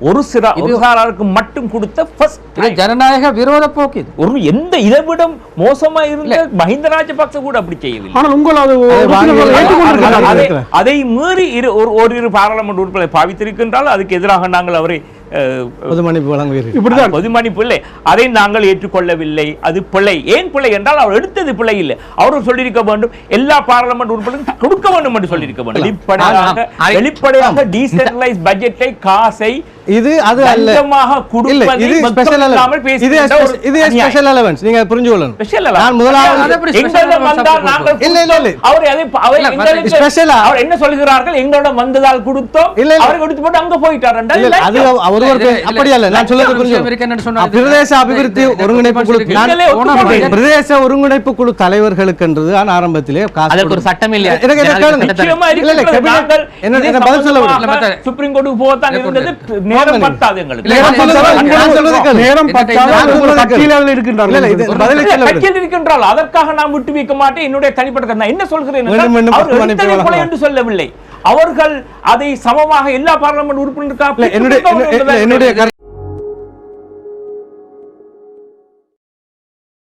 ஒரு சில ஒரு சாராருக்கு மட்டும் கொடுத்த ஃபர்ஸ்ட் ஜனநாயக விரோத போக்கு இது. ஒரு எந்த இதை விட மோசமா இருந்த மஹிந்த ராஜபக்ச கூட அப்படி செய்யவில்லை. ஆனால் உங்கள் அது மீறி இரு ஒரு ஓரிரு பாராளுமன்ற உறுப்பினரை பாவித்திருக்கின்றால் அதுக்கு எதிராக நாங்கள் அவரை அஹ், பொது மன்னிப்பு வழங்குவீர்கள். இப்படிதான். இல்லை. அதை நாங்கள் ஏற்றுக்கொள்ளவில்லை. அது பிழை. ஏன் பிழை என்றால் அவர் எடுத்தது பிழை இல்லை. அவர் சொல்லியிருக்க வேண்டும். எல்லா பாராளுமன்ற உறுப்பினரும் கொடுக்க வேண்டும் என்று சொல்லியிருக்க வேண்டும். வெளிப்படையாக டீசென்ட்ரலைஸ் பட்ஜெட்டை காசை இது அது அல்ல. லஞ்சமாக இல்ல கொடுப்பதை இது ஸ்பெஷல் இல்லாமல் இது. ஸ்பெஷல் அலவன்ஸ் நீங்க புரிஞ்சு கொள்ளணும். Special அல்ல. நான் முதலாவது வந்தால் நாங்கள் இல்ல, இல்ல, இல்ல. அவர் அதை அவர் எங்களுக்கு- special ஆ? அவர் என்ன சொல்கிறார்கள்? எங்களிடம் வந்ததால் கொடுத்தோம். இல்ல. அவர் கொடுத்து போட்டு அங்க போயிட்டார் அது. அவர் இல்ல, நான் சொல்றது புரிஞ்சு பிரதேச அபிவிருத்தி ஒருங்கிணைப்பு குழு. பிரதேச ஒருங்கிணைப்பு குழு தலைவர்களுக்குன்றது தான் ஆரம்பத்திலே காசு அதற்கு ஒரு கொடுத்து- சட்டம் இல்ல, என்ன- பதில் சொல்ல. சுப்ரீம் கோர்ட்டுக்கு போகத்தான் இருந்தது. நேரம். பத்தாது எங்களுக்கு. நான். நேரம் பத்தாத இருக்கின்றார்கள். இருக்கின்றால் அதற்காக விட்டு வைக்க மாட்டேன். என்னுடைய தனிப்பட்ட என்ன சொல்கிறேன் என்று சொல்லவில்லை. அவர்கள் அதை சமமாக எல்லா பார்லமெண்ட் உறுப்பினருக்காக என்னுடைய